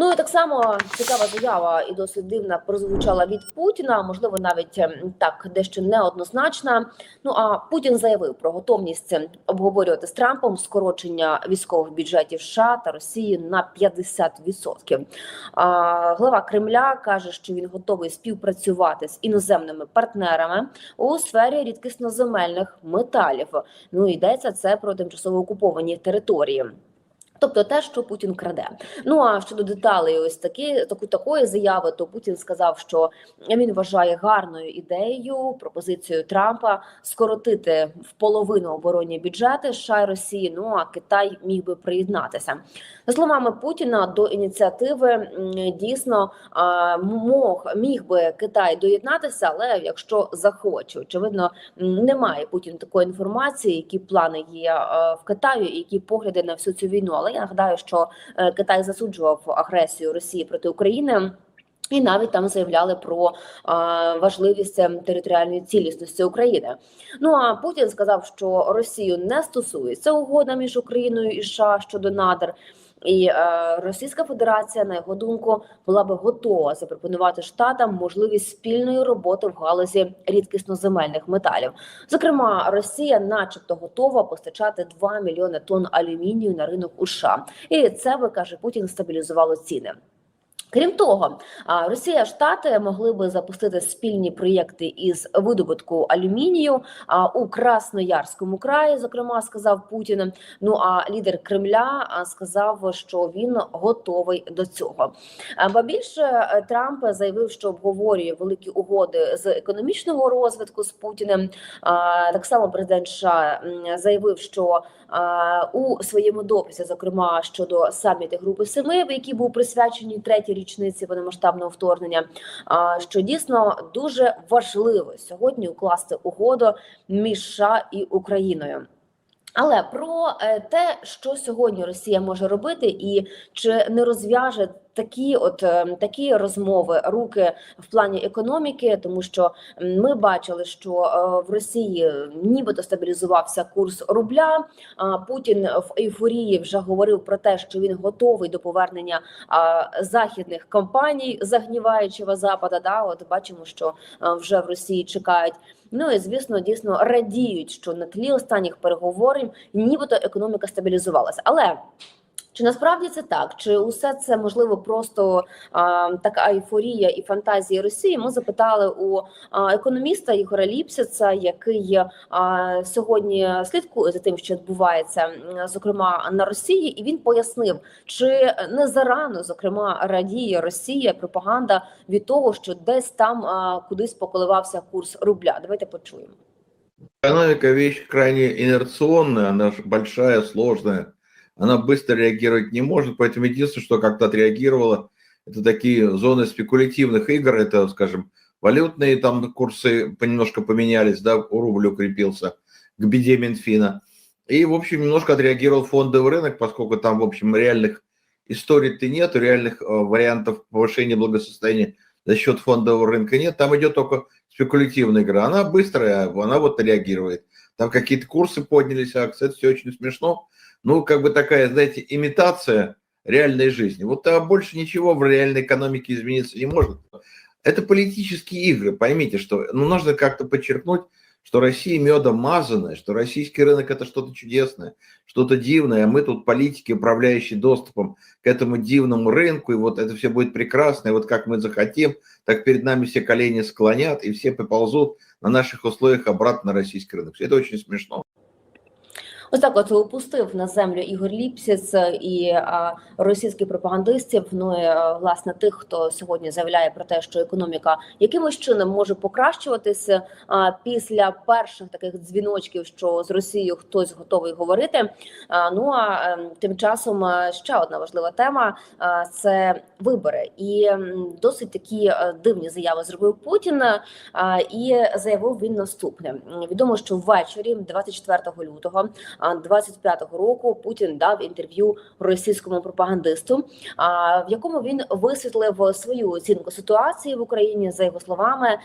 Ну і так само цікава заява і досить дивна прозвучала від Путіна. Можливо, навіть ем, так дещо неоднозначна. Ну а Путін заявив про готовність обговорювати з Трампом скорочення військових бюджетів США та Росії на 50%. А, глава Кремля каже, що він готовий співпрацювати з іноземними партнерами у сфері рідкісноземельних металів. Ну йдеться це про тимчасово окуповані території. Тобто те, що Путін краде. Ну а щодо деталей, ось такі таку такої заяви, то Путін сказав, що він вважає гарною ідеєю пропозицію Трампа скоротити в половину оборонні бюджети США і Росії. Ну а Китай міг би приєднатися. За словами Путіна, до ініціативи дійсно мог міг би Китай доєднатися, але якщо захоче, очевидно, немає Путін такої інформації, які плани є в Китаю, і які погляди на всю цю війну. Я нагадаю, що е, Китай засуджував агресію Росії проти України. І навіть там заявляли про а, важливість ем, територіальної цілісності України. Ну а Путін сказав, що Росію не стосується угода між Україною і США щодо надр. І е, Російська Федерація, на його думку, була би готова запропонувати штатам можливість спільної роботи в галузі рідкісноземельних металів. Зокрема, Росія, начебто, готова постачати 2 мільйони тонн алюмінію на ринок США. І це би каже Путін стабілізувало ціни. Крім того, Росія Штати могли би запустити спільні проєкти із видобутку алюмінію у Красноярському краї. Зокрема, сказав Путін. Ну а лідер Кремля сказав, що він готовий до цього. Ба більше е, Трамп заявив, що обговорює великі угоди з економічного розвитку з Путіним. Так само президент США заявив, що у своєму дописі, зокрема щодо саміту Групи Семи, в який був присвячений третій річниці повномасштабного вторгнення, що дійсно дуже важливо сьогодні укласти угоду між США і Україною. Але про е, те, що сьогодні Росія може робити, і чи не розв'яже такі, от е, такі розмови руки в плані економіки, тому що ми бачили, що е, в Росії нібито стабілізувався курс рубля. Путін в ейфорії вже говорив про те, що він готовий до повернення західних компаній, загніваючого запада. Да, от бачимо, що вже в Росії чекають. Ну і звісно, дійсно радіють, що на тлі останніх переговорів нібито економіка стабілізувалася. Але чи насправді це так? Чи усе це можливо просто а, така ейфорія і фантазії Росії? Ми запитали у а, економіста Ігоря Ліпсіца, який а, сьогодні слідкує за тим, що відбувається, зокрема на Росії, і він пояснив, чи не зарано зокрема радіє Росія пропаганда від того, що десь там а, кудись поколивався курс рубля. Давайте почуємо. Экономика вещь крайне инерционная, она большая, сложная. Она быстро реагировать не может, поэтому единственное, что как-то отреагировало, это такие зоны спекулятивных игр, это, скажем, валютные там курсы понемножко поменялись, да, рубль укрепился к беде Минфина. И, в общем, немножко отреагировал фондовый рынок, поскольку там, в общем, реальных историй-то нет, реальных э, вариантов повышения благосостояния за счет фондового рынка нет. Там идет только спекулятивная игра. Она быстрая, она вот реагирует. Там какие-то курсы поднялись, а, кстати, все очень смешно. Ну, как бы такая, знаете, имитация реальной жизни. Вот а больше ничего в реальной экономике измениться не может. Это политические игры, поймите, что ну, нужно как-то подчеркнуть, что Россия медом мазанная, что российский рынок это что-то чудесное, что-то дивное, а мы тут политики, управляющие доступом к этому дивному рынку, и вот это все будет прекрасно, и вот как мы захотим, так перед нами все колени склонят, и все поползут на наших условиях обратно на российский рынок. Это очень смешно. Ось так от упустив на землю Ігор Ліпсіц і а, російських пропагандистів. Ну і власне тих, хто сьогодні заявляє про те, що економіка якимось чином може покращуватися після перших таких дзвіночків, що з Росією хтось готовий говорити. Ну а ем, тим часом ще одна важлива тема це вибори, і досить такі е, дивні заяви зробив Путін. І заявив він наступне: відомо, що ввечері, 24 лютого. А 25-го року Путін дав інтерв'ю російському пропагандисту, в якому він висвітлив свою оцінку ситуації в Україні за його словами.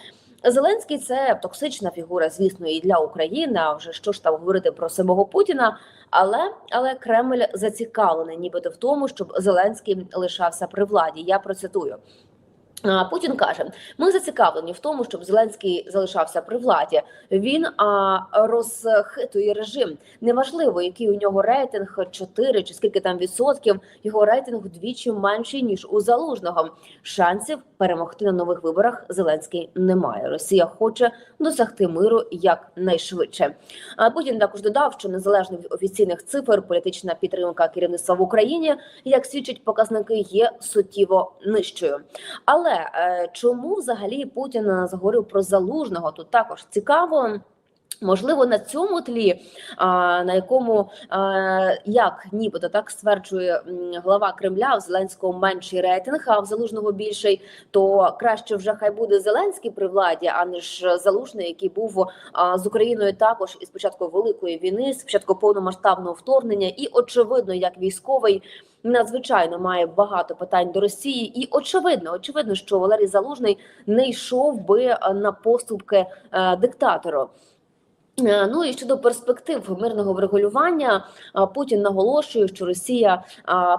Зеленський це токсична фігура, звісно, і для України. А вже що ж там говорити про самого Путіна. Але але Кремль зацікавлений, нібито в тому, щоб Зеленський лишався при владі. Я процитую. Путін каже: ми зацікавлені в тому, щоб Зеленський залишався при владі. Він а, розхитує режим. Неважливо, який у нього рейтинг 4 чи скільки там відсотків. Його рейтинг вдвічі менший ніж у залужного. Шансів перемогти на нових виборах Зеленський не має. Росія хоче досягти миру якнайшвидше. А Путін також додав, що незалежно від офіційних цифр, політична підтримка керівництва в Україні, як свідчать показники, є суттєво нижчою. Але е, чому взагалі Путін е, заговорив про залужного? Тут також цікаво. Можливо, на цьому тлі, на якому як нібито так стверджує глава Кремля, у Зеленського менший рейтинг, а в залужного більший, то краще вже хай буде Зеленський при владі, аніж залужний, який був з Україною також із початку великої війни, з початку повномасштабного вторгнення, і очевидно, як військовий. Надзвичайно має багато питань до Росії, і очевидно, очевидно, що Валерій Залужний не йшов би на поступки е, диктатору. Е, Ну і щодо перспектив мирного врегулювання, Путін наголошує, що Росія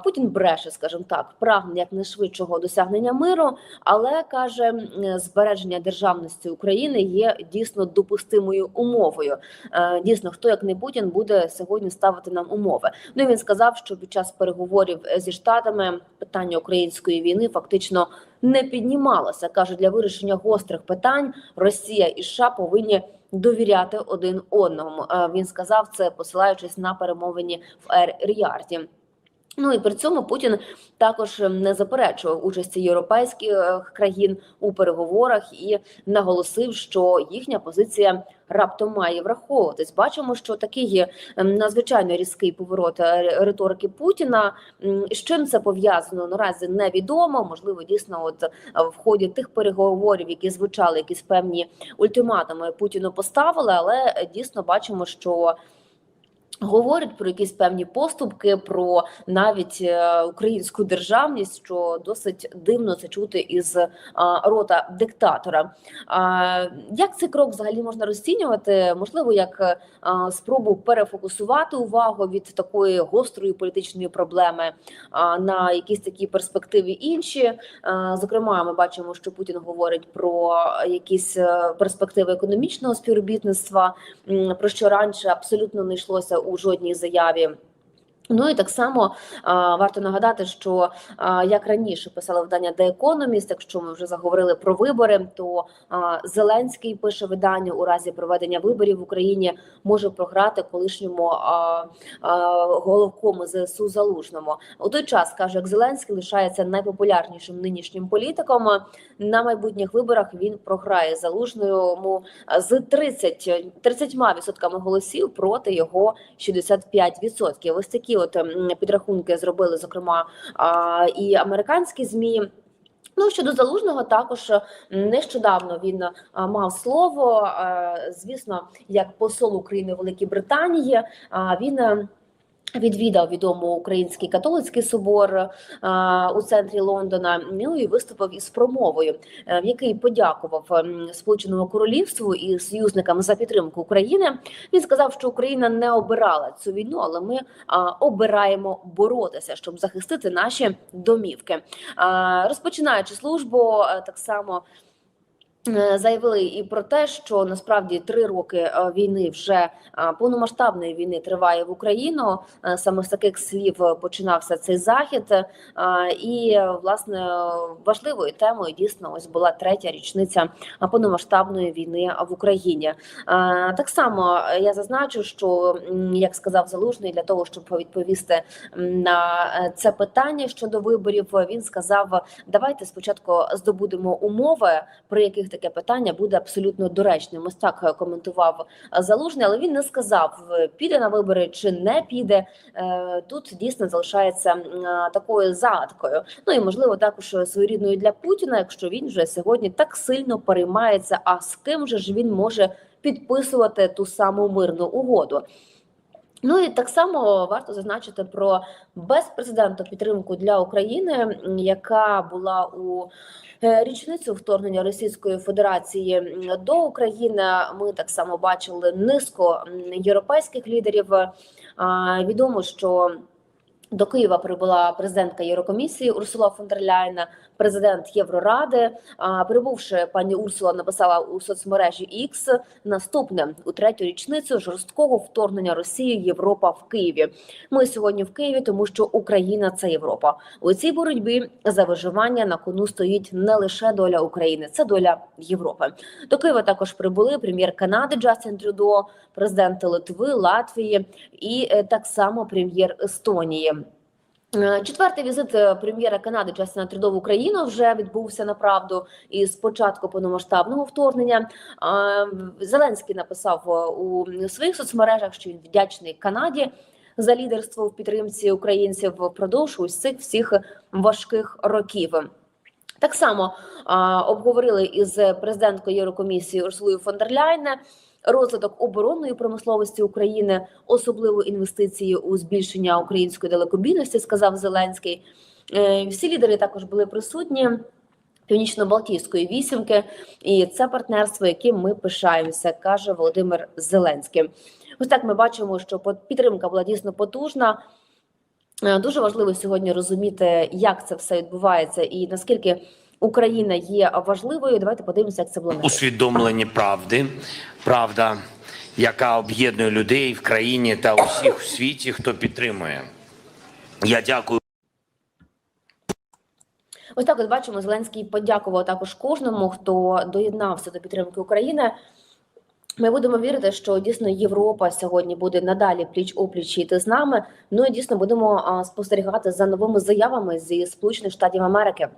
Путін бреше, скажімо так, прагне якнайшвидшого досягнення миру, але каже, збереження державності України є дійсно допустимою умовою. Е, Дійсно, хто як не Путін буде сьогодні ставити нам умови. Ну і він сказав, що під час переговорів зі штатами питання української війни фактично не піднімалося. каже, для вирішення гострих питань Росія і США повинні довіряти один одному. Е, Він сказав це, посилаючись на перемовині в Ер-Ріарді. Ну і при цьому Путін також не заперечував участі європейських е, країн у переговорах і наголосив, що їхня позиція раптом має враховуватись. Бачимо, що такий є ем, надзвичайно різкий поворот е, риторики Путіна. З чим це пов'язано наразі невідомо. Можливо, дійсно, от е, в ході тих переговорів, які звучали, якісь певні ультиматуми Путіну поставили, але е, дійсно бачимо, що. Говорять про якісь певні поступки, про навіть е, українську державність, що досить дивно це чути із рота диктатора. Як цей крок взагалі можна розцінювати? Можливо, як спробу перефокусувати увагу від такої гострої політичної проблеми на якісь такі перспективи інші. Зокрема, ми бачимо, що Путін говорить про якісь е, перспективи економічного співробітництва, про що раніше абсолютно не йшлося у жодній заяві. Ну і так само а, варто нагадати, що а, як раніше писала видання The Economist, якщо ми вже заговорили про вибори, то а, Зеленський пише видання у разі проведення виборів в Україні може програти колишньому а, а, головкому ЗСУ Залужному. У той час каже, як Зеленський лишається найпопулярнішим нинішнім політиком. На майбутніх виборах він програє залужному з 30, 30% голосів проти його 65%. Ось такі от ем, підрахунки зробили, зокрема, і американські змі. Ну щодо залужного, також нещодавно він мав слово. е, Звісно, як посол України в Великій Британії, а, він. Е, Відвідав відомий український католицький собор а, у центрі Лондона. Ну і виступив із промовою, е, в якій подякував ем, Сполученому Королівству і союзникам за підтримку України. Він сказав, що Україна не обирала цю війну, але ми а, обираємо боротися, щоб захистити наші домівки. А, розпочинаючи службу, е, так само. Е, Заявили і про те, що насправді три роки е, війни вже е, повномасштабної війни триває в Україну. Саме з таких слів починався цей захід, і власне важливою темою дійсно ось була третя річниця повномасштабної війни в Україні. Так само я зазначу, що як сказав Залужний, для того, щоб відповісти на це питання щодо виборів, він сказав: давайте спочатку здобудемо умови, при яких таке питання буде абсолютно доречним. Ось так е, коментував е, Залужний, але він не сказав, піде на вибори чи не піде. Е, Тут дійсно залишається такою загадкою. Ну і можливо також своєрідною для Путіна, якщо він вже сьогодні так сильно переймається, а з ким же ж він може підписувати ту саму мирну угоду. Ну і так само варто зазначити про безпрецедентну підтримку для України, яка була у е, річницю вторгнення Російської Федерації до України. Ми так само бачили низку європейських лідерів. Відомо, що до Києва прибула президентка Єврокомісії Урсула фон дер Ляйна, президент Євроради. Прибувши, пані Урсула написала у соцмережі X наступне у третю річницю жорсткого вторгнення Росії Європа в Києві. Ми сьогодні в Києві, тому що Україна це Європа. У цій боротьбі за виживання на кону стоїть не лише доля України, це доля Європи. До Києва також прибули прем'єр Канади Джастін Трюдо, президенти Литви, Латвії і е, так само прем'єр Естонії. Е, Четвертий візит е, прем'єра Канади Джастіна Трюдо в Україну вже відбувся направду із початку повномасштабного вторгнення. Зеленський написав е, у своїх соцмережах, що він вдячний Канаді за лідерство в підтримці українців впродовж цих всіх важких років. Так само обговорили із президенткою Єврокомісії Урсулою фон дер Ляйне розвиток оборонної промисловості України, особливо інвестиції у збільшення української далекобійності, сказав Зеленський. Е, Всі лідери також були присутні. Північно-Балтійської вісімки, і це партнерство, яким ми пишаємося, каже Володимир Зеленський. Ось так ми бачимо, що підтримка була дійсно потужна. Е, Дуже важливо сьогодні розуміти, як це все відбувається, і наскільки Україна є важливою. Давайте подивимося, як це було усвідомлені правди, правда, яка об'єднує людей в країні та усіх в світі, хто підтримує. Я дякую. Ось так от бачимо, Зеленський подякував також кожному, хто доєднався до підтримки України. Ми будемо вірити, що дійсно Європа сьогодні буде надалі пліч опліч йти з нами. Ну і дійсно будемо спостерігати за новими заявами зі Сполучених Штатів Америки.